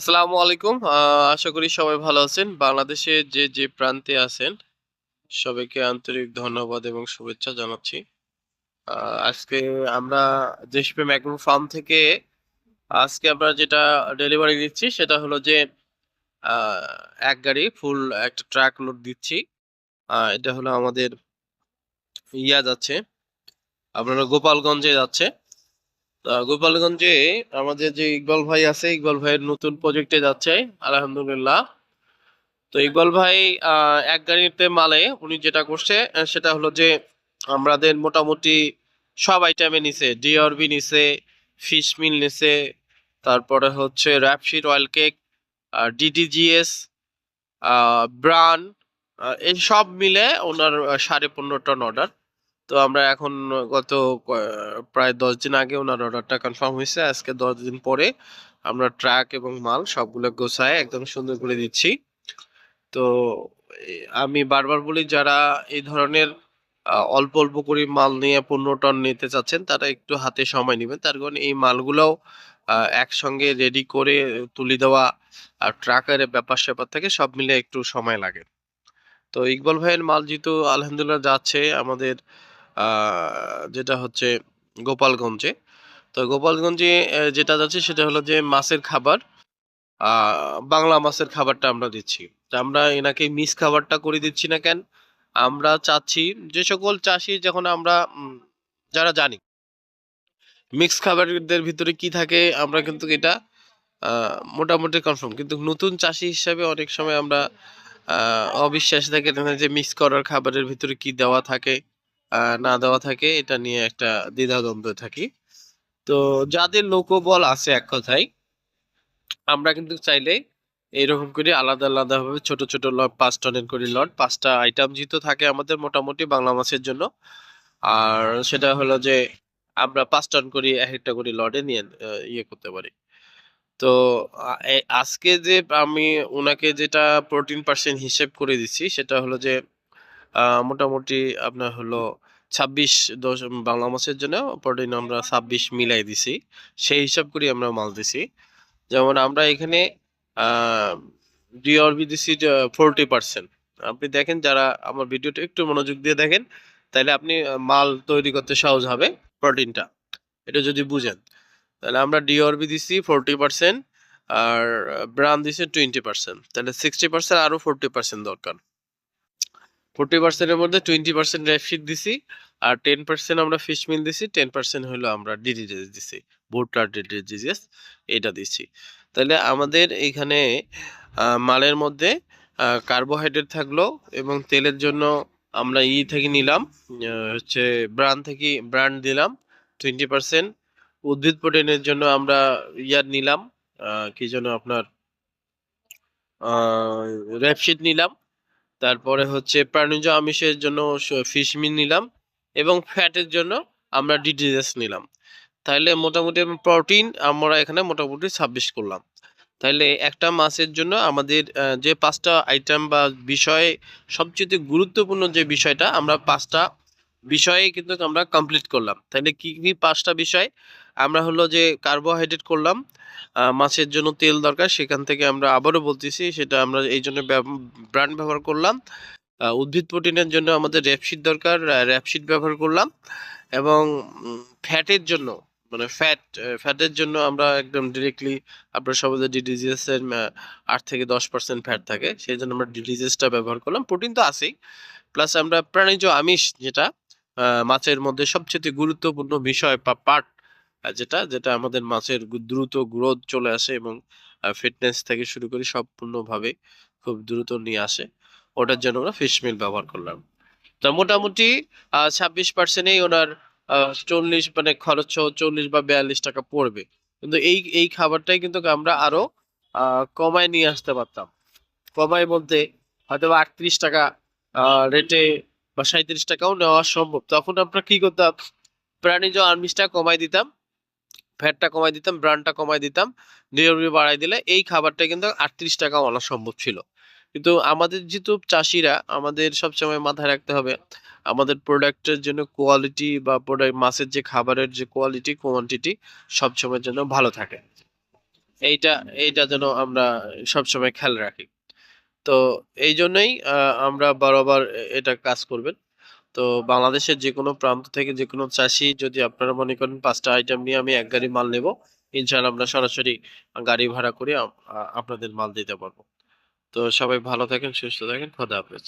আসসালামু আলাইকুম। আশা করি সবাই ভালো আছেন। বাংলাদেশে যে, যে প্রান্তে আছেন সবাইকে আন্তরিক ধন্যবাদ এবং শুভেচ্ছা জানাচ্ছি। আজকে আমরা দেশপ্রেম এগ্রো ফার্ম থেকে আজকে আমরা যেটা ডেলিভারি দিচ্ছি সেটা হলো যে এক গাড়ি ফুল একটা ট্রাক লোড দিচ্ছি। এটা হলো আমাদের ইয়া যাচ্ছে, আপনারা গোপালগঞ্জে যাচ্ছে। গোপালগঞ্জে আমাদের যে ইকবাল ভাই আছে, ইকবাল ভাইয়ের নতুন প্রজেক্টে যাচ্ছে আলহামদুলিল্লাহ। তো ইকবাল ভাই এক গাড়িতে মালে উনি যেটা করছে সেটা হলো যে আমাদের মোটামুটি সব আইটেমে নিছে। ডিআরবি নিছে, ফিশ মিল নিছে, তারপরে হচ্ছে rapeseed oil cake, DDGS, bran এই সব মিলে ওনার সাড়ে ১৫.৫ টন অর্ডার। তো আমরা এখন গত প্রায় ১০ দিন আগে ওনার অর্ডারটা কনফার্ম হয়েছে আজকে ১০ দিন পরে আমরা ট্রাক এবং মাল সবগুলো গোছায় একদম সুন্দর করে দিচ্ছি। তো আমি বারবার বলি যারা এই ধরনের অল্প, অল্প করে মাল নিয়ে ১৫ টন নিতে চাচ্ছেন তারা একটু হাতে সময় নিবেন। তার কারণ এই মালগুলোও একসঙ্গে রেডি করে তুলে দেওয়া আর ট্রাকের ব্যাপার-স্যাপার থাকে সব মিলে একটু সময় লাগে। তো ইকবাল ভাইয়ের মাল যেহেতু আলহামদুলিল্লাহ যাচ্ছে আমাদের যেটা হচ্ছে গোপালগঞ্জে। তো গোপালগঞ্জে যেটা যাচ্ছে সেটা হলো যে মাছের খাবার। বাংলা মাছের খাবারটা আমরা দিচ্ছি। তো আমরা এনাকে মিক্স খাবারটা করে দিচ্ছি না কেন? আমরা চাচ্ছি যে সকল চাষি যখন আমরা যারা জানি মিক্স খাবারদের ভিতরে কি থাকে আমরা কিন্তু এটা মোটামুটি কনফার্ম। কিন্তু নতুন চাষি হিসাবে অনেক সময় আমরা অবিশ্বাস থাকে যে মিক্স করার খাবারের ভিতরে কি দেওয়া থাকে, না দেওয়া থাকে এটা নিয়ে একটা দ্বিধাদ্বন্দ্বে থাকি। তো যাদের লোকবল আছে এক কথায় আমরা কিন্তু চাইলে এরকম করে আলাদা, আলাদাভাবে ছোট, ছোট লট পাঁচ টনের করে লট ৫ টা আইটেম যেহেতু থাকে আমাদের মোটামুটি বাংলা মাছের জন্য। আর সেটা হলো যে আমরা পাঁচ টন করে একেকটা করে লটে নিয়ে ইয়ে করতে পারি। তো আজকে যে আমি ওনাকে যেটা প্রোটিন পার্সেন্ট হিসেব করে দিচ্ছি সেটা হলো যে মোটামুটি আপনার হলো ২৬ দশ বাংলা মাছের জন্য প্রোটিন আমরা ২৬ মিলাই দিছি। সেই হিসাব করেই আমরা মাল দিছি। যেমন আমরা এখানে ডিআরবি দিছি যে 40% আপনি দেখেন যারা আমার ভিডিওটা একটু মনোযোগ দিয়ে দেখেন, তাইলে আপনি মাল তৈরি করতে সহজ হবে প্রোটিনটা। এটা যদি বুঝেন। তাহলে আমরা ডিআরবি দিছি 40% আর ব্রান দিছি 20% তাহলে 60% আরও 40% দরকার। 40% এর মধ্যে 20% র‍্যাপসিড দিছি আর 10% আমরা ফিশ মিল দিছি, 10% হইল আমরা ডিডিজিএস দিছি। ভুট্টার ডিডিজিএস এটা দিছি। তাহলে আমাদের এইখানে মালের মধ্যে কার্বোহাইড্রেট থাকল এবং তেলের জন্য আমরা ই থেকে নিলাম হচ্ছে ব্রান থেকে ব্র্যান্ড দিলাম 20% উদ্ভিদ প্রোটিনের জন্য আমরা ইয়া নিলাম কি যেন আপনার আ র‍্যাপসিড নিলাম। তারপরে হচ্ছে প্রাণীজ আমিষের জন্য ফিশ মিল নিলাম এবং ফ্যাটের জন্য আমরা ডিটিজেস নিলাম। তাহলে মোটামুটি প্রোটিন আমরা এখানে মোটামুটি ২৬ করলাম। তাহলে একটা মাছের জন্য আমাদের যে পাঁচটা আইটেম বা বিষয়ে সবচেয়ে গুরুত্বপূর্ণ যে বিষয়টা, আমরা ৫ টা বিষয়ে কিন্তু আমরা কমপ্লিট করলাম। তাহলে কি, কি পাঁচটা বিষয়? আমরা হলো যে কার্বোহাইড্রেট করলাম। মাছের জন্য তেল দরকার সেখান থেকে আমরা আবারও বলতেছি সেটা আমরা এই জন্য ব্র্যান্ড ব্যবহার করলাম। উদ্ভিদ প্রোটিনের জন্য আমাদের র্যাপশিট দরকার, আ র‍্যাপসিড ব্যবহার করলাম এবং ফ্যাটের জন্য মানে ফ্যাট ফ্যাটের জন্য আমরা একদম ডিরেক্টলি আপনারা সবাই ডিডিজিএস এর ৮ থেকে 10% ফ্যাট থাকে। সেই জন্য আমরা ডিডিজিএসটা ব্যবহার করলাম। প্রোটিন তো আছেই। প্লাস আমরা প্রাণীজ আমিষ যেটা মাছের মধ্যে সবচেয়ে গুরুত্বপূর্ণ বিষয় বা পার্ট যেটা, যেটা আমাদের মাছের দ্রুত গ্রোথ চলে আসে এবং ফিটনেস থেকে শুরু করে সম্পূর্ণভাবে খুব দ্রুত নিয়ে আসে। ওটার জন্য আমরা ফিশ মিল ব্যবহার করলাম। তো মোটামুটি ২৬% এই ওনার ৪০ মানে খরচ ৪০ বা ৳৪২ পড়বে। কিন্তু এই, এই খাবারটাই কিন্তু আমরা আরও কমায় নিয়ে আসতে পারতাম। কমায় বলতে হয়তোবা ৳৩৮ আ রেটে বা ৳৩৭ টাকাও নেওয়া সম্ভব। তখন আমরা কি করতাম? প্রাণীজ আমিষটা কমায় দিতাম, ফ্যাটটা কমায় দিতাম, ব্রানটা কমায় দিতাম, ডিআরবি বাড়ায় দিলে এই খাবারটা কিন্তু ৳৩৮ ও আনা সম্ভব ছিল। কিন্তু আমাদের যেহেতু চাষিরা আমাদের সবসময় মাথায় রাখতে হবে আমাদের প্রোডাক্টের জন্য কোয়ালিটি বা প্রোডাক্ট মাছের যে খাবারের যে কোয়ালিটি, কোয়ান্টিটি সবসময়ের জন্য ভালো থাকে। এইটা এইটা যেন আমরা সবসময় খেয়াল রাখি। তো এই জন্যই আমরা বারবার এটা কাজ করবেন। তো বাংলাদেশের যে কোনো প্রান্ত থেকে যে কোনো চাষি যদি আপনারা মনে করেন পাঁচটা আইটেম নিয়ে আমি এক গাড়ি মাল নেব ইনশাআল্লাহ আমরা সরাসরি গাড়ি ভাড়া করে আপনাদের মাল দিতে পারব। তো সবাই ভালো থাকেন, সুস্থ থাকেন। খোদা হাফেজ।